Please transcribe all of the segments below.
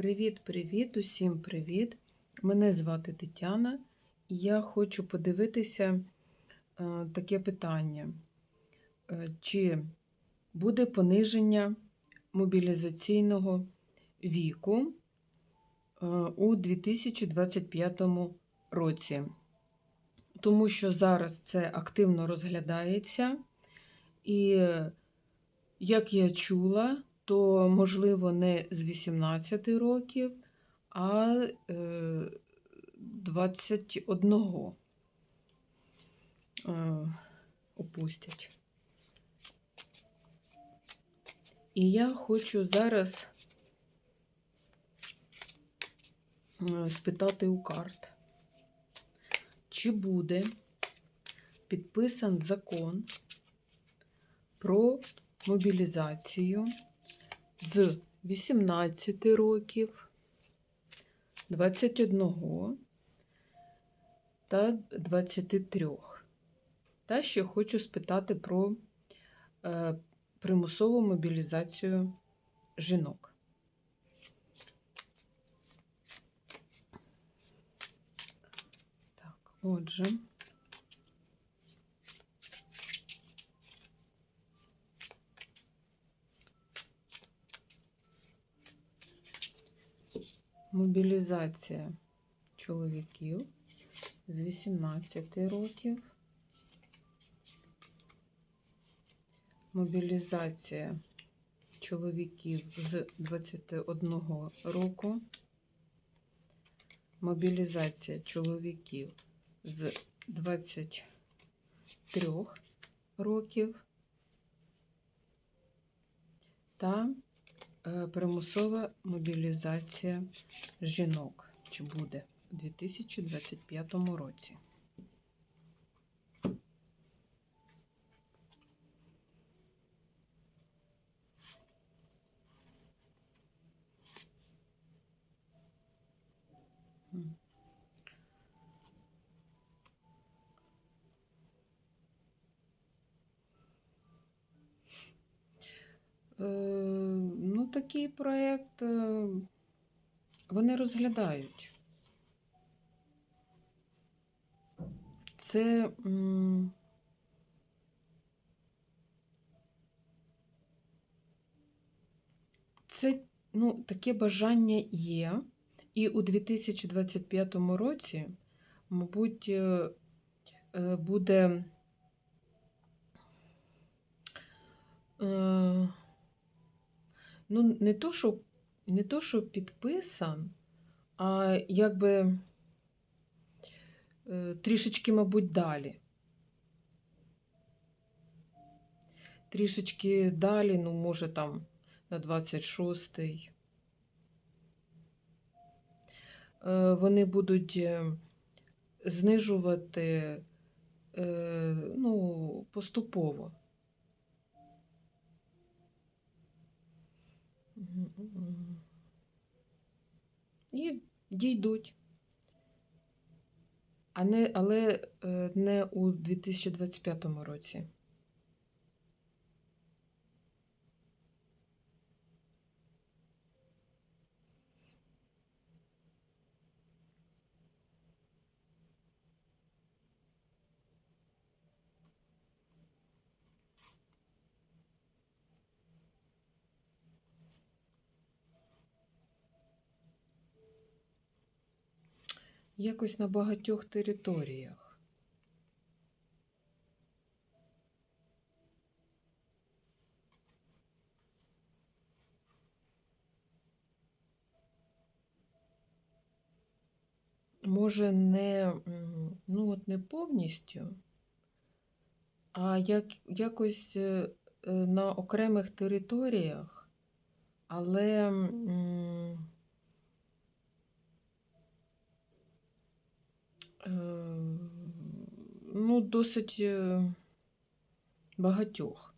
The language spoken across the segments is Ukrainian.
Привіт-привіт, усім привіт! Мене звати Тетяна, і я хочу подивитися е, таке питання: Е, чи буде пониження мобілізаційного віку е, у 2025 році? Тому що зараз це активно розглядається, і, як я чула, то, можливо, не з 18 років, а е, 21 е, опустять. І я хочу зараз е, спитати у карт, чи буде підписан закон про мобілізацію з 18 років, 21 та 23. Та ще хочу спитати про е, примусову мобілізацію жінок. Так, отже. Мобілізація чоловіків з 18 років. Мобілізація чоловіків з 21 року. Мобілізація чоловіків з 23 років. Та примусова мобілізація жінок. Чи буде у 2025 році? Е, такий проєкт е, вони розглядають. Це це ну, таке бажання є. І у 2025 році, мабуть, е, е, буде ну, не то, що, не то, що підписан, а якби е, трішечки, мабуть, далі. Трішечки далі, ну, може, там на 26-й. Е, Вони будуть е, знижувати ну, поступово. І дійдуть. А не, але е, не у 2025 році. Якось на багатьох територіях. Може, не, ну, от не повністю, а як, якось е, е, на окремих територіях, але м, е, ну, досить е, багатьох.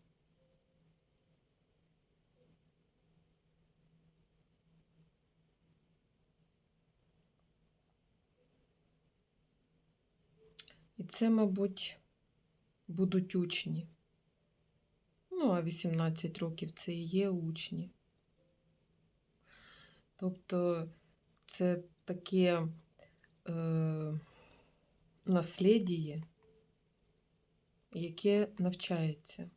І це, мабуть, будуть учні. Ну, а 18 років це і є учні. Тобто це таке е, наслідіє, яке навчається.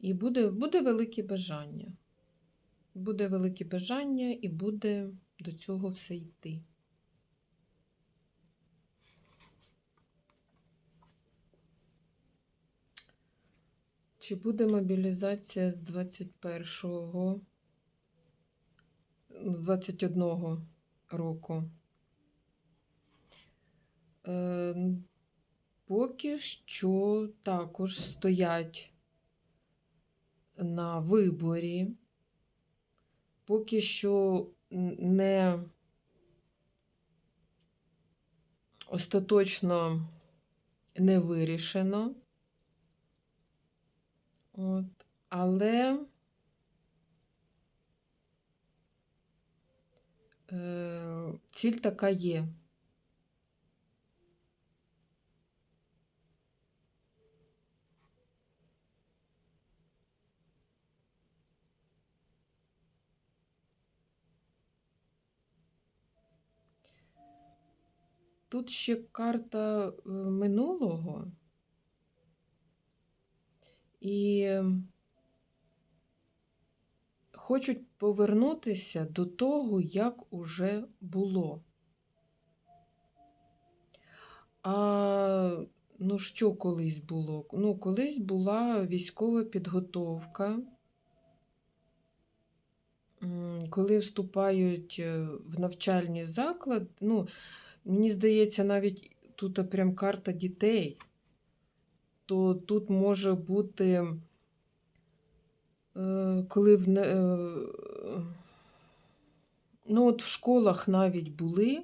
І буде, буде велике бажання. Буде велике бажання і буде до цього все йти. Чи буде мобілізація з 21-го, з 21 року? Е, поки що також стоять на виборі, поки що не остаточно не вирішено. От. Але е, ціль така є. Тут ще карта е, минулого. І хочуть повернутися до того, як уже було. А ну що колись було? Ну, колись була військова підготовка. Коли вступають е, в навчальний заклад, ну, мені здається, навіть тут прям карта дітей то тут може бути, е, коли в, е, ну от в школах навіть були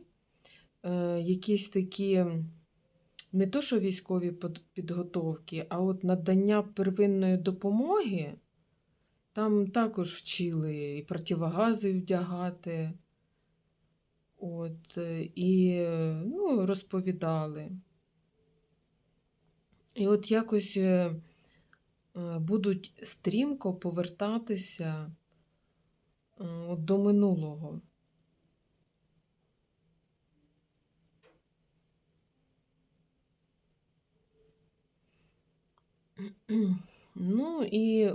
е, якісь такі, не то що військові підготовки, а от надання первинної допомоги, там також вчили і противогази вдягати, от, і ну, розповідали. І от якось е, е, будуть стрімко повертатися е, до минулого. Ну і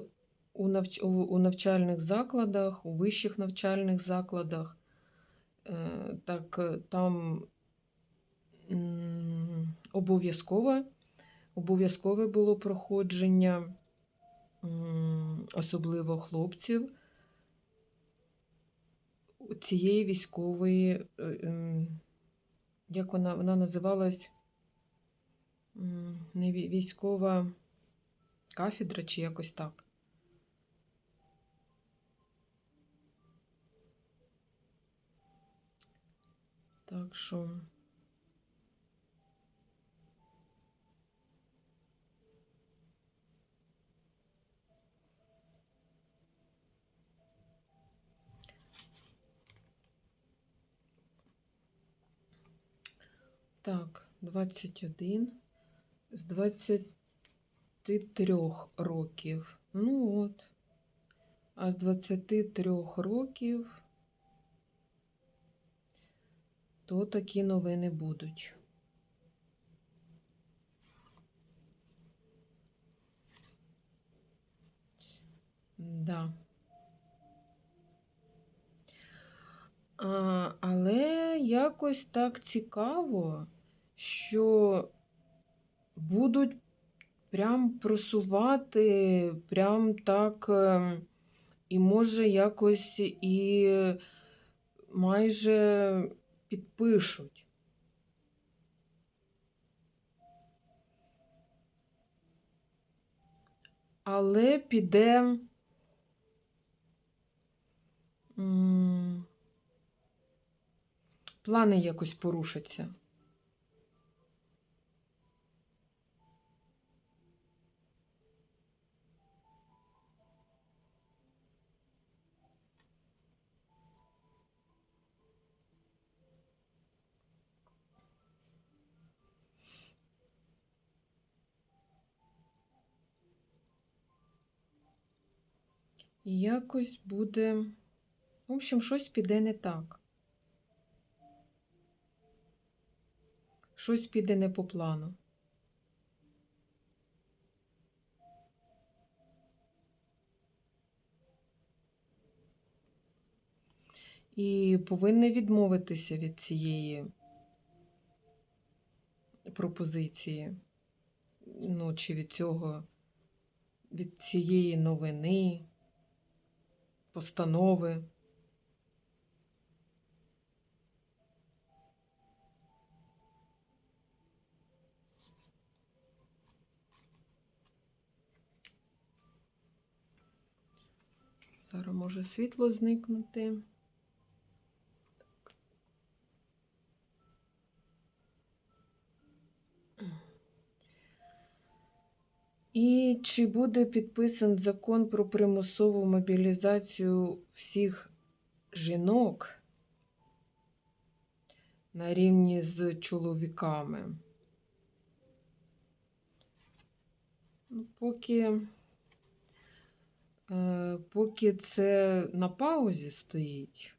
у, навч... у навчальних закладах, у вищих навчальних закладах, так там м, обов'язково Обов'язкове було проходження, особливо хлопців, цієї військової, е, ем, як вона, вона називалась, не військова кафедра чи якось так. Так що. Так, 21 з 23 років. Ну от. А з 23 років то такі новини будуть. Да. А, але якось так цікаво, що будуть прям просувати, прям так, ем, і може якось і майже підпишуть. Але піде. Плани якось порушаться. Якось буде. В общем, щось піде не так. Щось піде не по плану. І повинні відмовитися від цієї пропозиції, ну, чи від цього, від цієї новини, постанови. Зараз може світло зникнути. І чи буде підписан закон про примусову мобілізацію всіх жінок на рівні з чоловіками? Ну, Поки, е, поки це на паузі стоїть,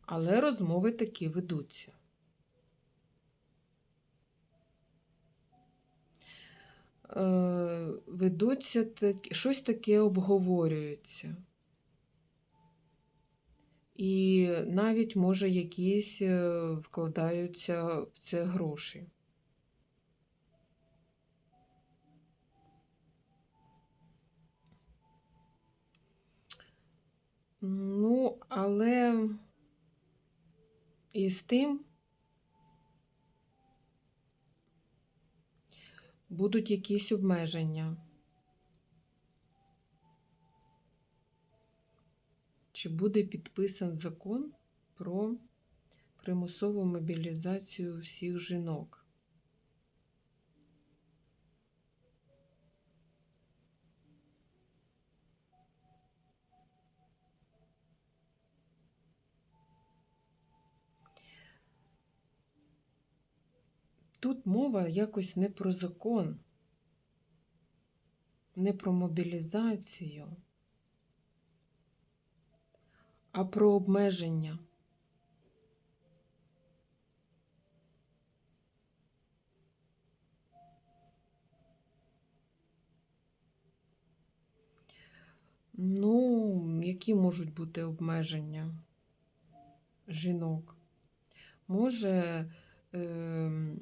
але розмови такі ведуться. Ведуться так, щось таке обговорюється. І навіть, може, якісь е, вкладаються в це гроші. Ну, але із тим будуть якісь обмеження. Чи буде підписан закон про примусову мобілізацію всіх жінок? Тут мова якось не про закон, не про мобілізацію, а про обмеження. Ну, які можуть бути обмеження жінок? Може, е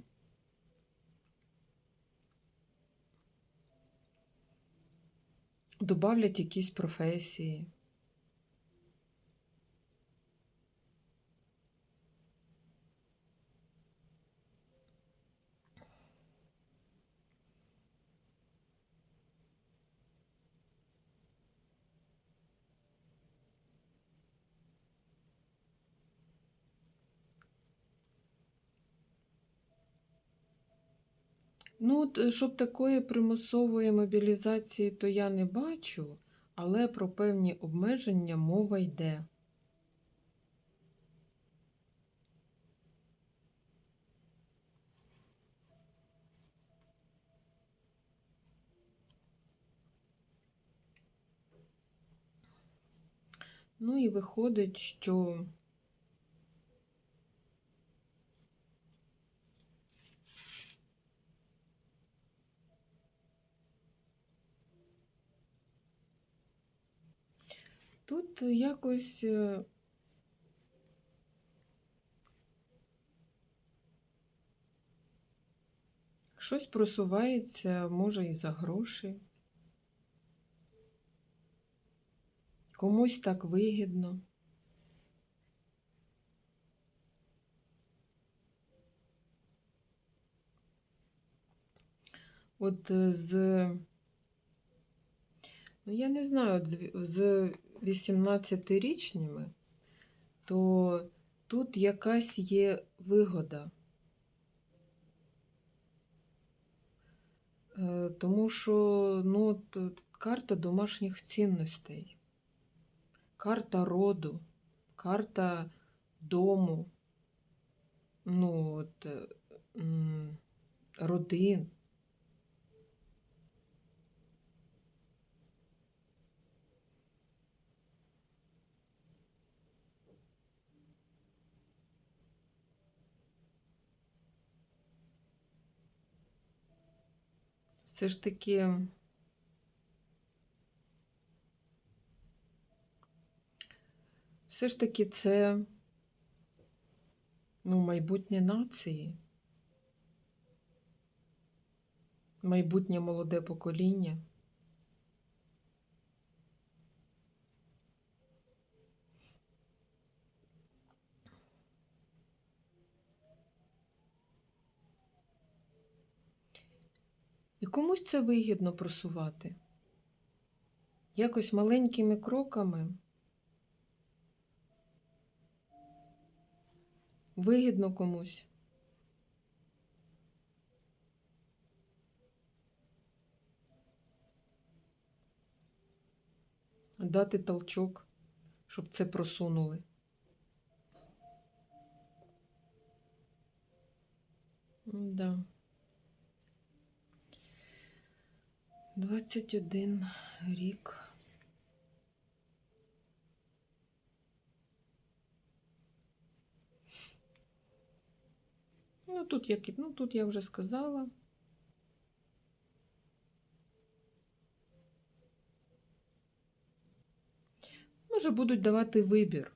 добавлять якісь професії. Ну, от, е, щоб такої примусової мобілізації, то я не бачу, але про певні обмеження мова йде. Ну і виходить, що тут якось е, щось просувається, може, і за гроші. Комусь так вигідно. От е, з, ну я не знаю, от з з 18-річними, то тут якась є вигода. Е, Тому що ну, карта домашніх цінностей, карта роду, карта дому, ну, от, родин. Все ж таки. Все ж таки це ну, майбутнє нації, майбутнє молоде покоління. І комусь це вигідно просувати. Якось маленькими кроками. Вигідно комусь. Дати толчок, щоб це просунули. Да. 21 рік. Ну, тут і- ну, тут я вже сказала. Може, будуть давати вибір.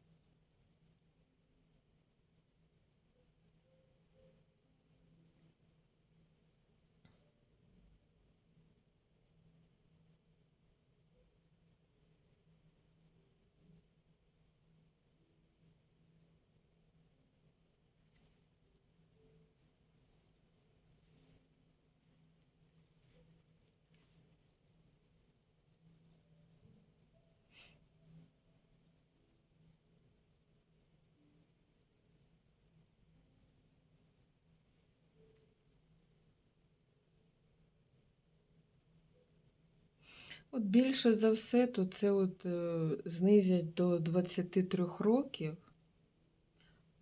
От більше за все, то це от е, знизять до 23 років.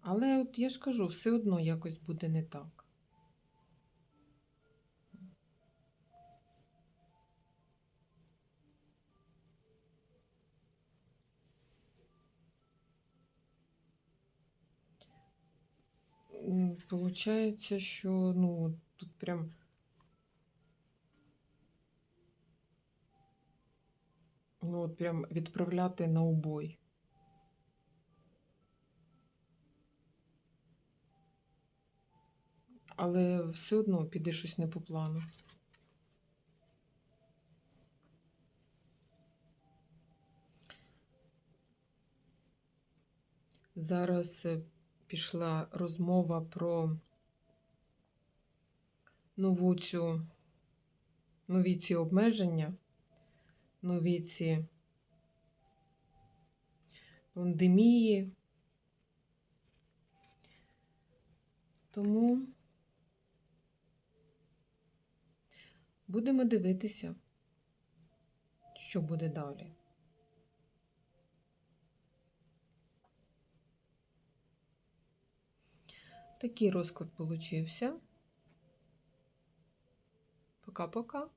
Але от я ж кажу, все одно якось буде не так. Получається, що ну, тут прям ну, от прям відправляти на убой. Але все одно піде щось не по плану. Зараз е, пішла розмова про нову цю, нові ці обмеження, нові ці пандемії. Тому будемо дивитися, що буде далі. Такий розклад получився. Пока-пока.